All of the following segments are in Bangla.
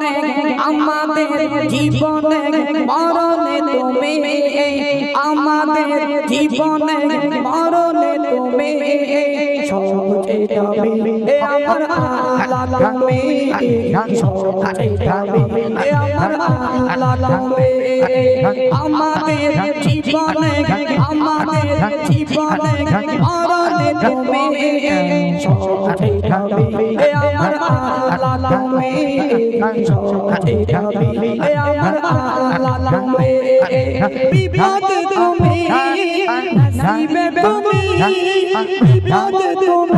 জীবনে আমাদের জীবনে মরণে তুমি আমাদের জীবনে মরণে তুমি সবচেয়ে দামি আমার আল্লাহ তুমি সবচেয়ে দামি আমার আল্লাহ তুমি, আমাদের জীবনে আমাদের জীবনে মরণে তুমি সবচেয়ে দামি আমার দামি এ আমার আল্লাহ তুমি বিপদ তুমি নসিবে তুমি বিপদ তুমি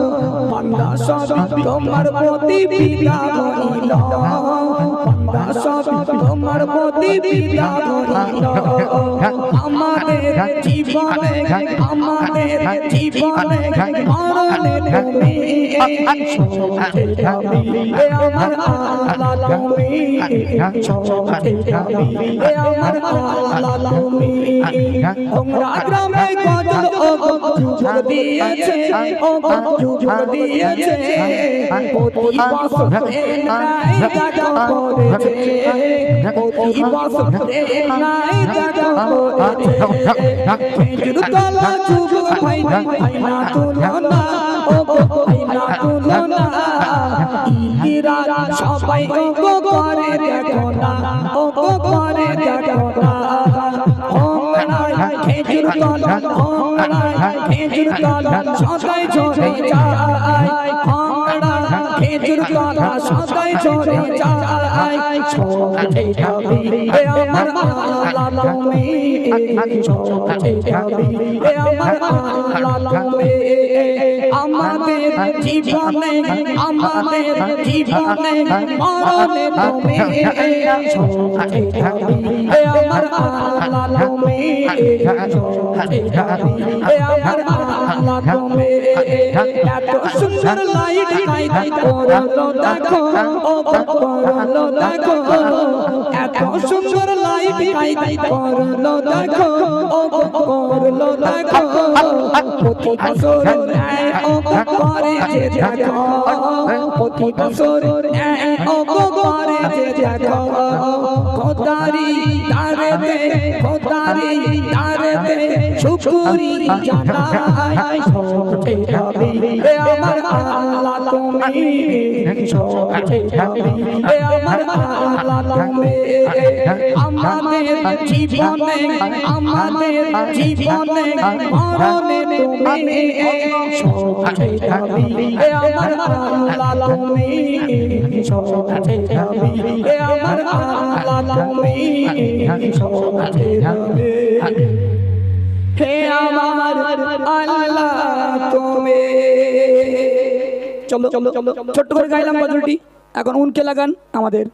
বান্দা সব তোমার প্রতি পিতা বলিল বান্দা তোমার প্রতি আমাদের জীবনে আমাদের জীবনে আমার আমার গ্রামে দিয়েছে দিয়েছে। প্রতি বছরে নাই গাজা করেছে প্রতি বছরে নাই গাজা করেছে খেজুর তলা যুগ ভাই ভাই না তুলনা ও ভাই না ইরা সবাই ও করে দেখো না ও করে দেখো না খেজুর তলা খেজুর তলা সদাই চলে যায় খেজুর তলা সদাই চলে যায় ছোটে যাবি এ আমার আল্লাহ তুমি ছোটে যাবি। এ আমার আল্লাহ তুমি আমাদের জীবনে আমাদের জীবনে মরণে তুমি ছোটে যাবি। এ আমার আল্লাহ তুমি ছোটে যাবি। এ আমার আল্লাহ তুমি এত সুন্দর লাইট কাই করল দেখো দেখো কাই করল দেখো ও করল দেখো। প্রতি বছর ও করে যে দেখো। প্রতি বছর ও করে যে দেখো। খোদারি তারেতে খোদারি তারেতে শুকুরি জানাই। দাবি এ আমার আল্লাহ তুমি। দাবি এ আমার আল্লাহ তুমি। আমাদের জীবনে আমাদের জীবনে মরণে তুমি সবচেয়ে দাবি এ আমার আল্লাহ তুমি সবচেয়ে দাবি এ আমার আল্লাহ তুমি সবচেয়ে দাবি হে আমার আল্লাহ তুমি। চলো চলো। ছোট্ট করে গাইলাম গজলটি। এখন উনকে লাগান আমাদের।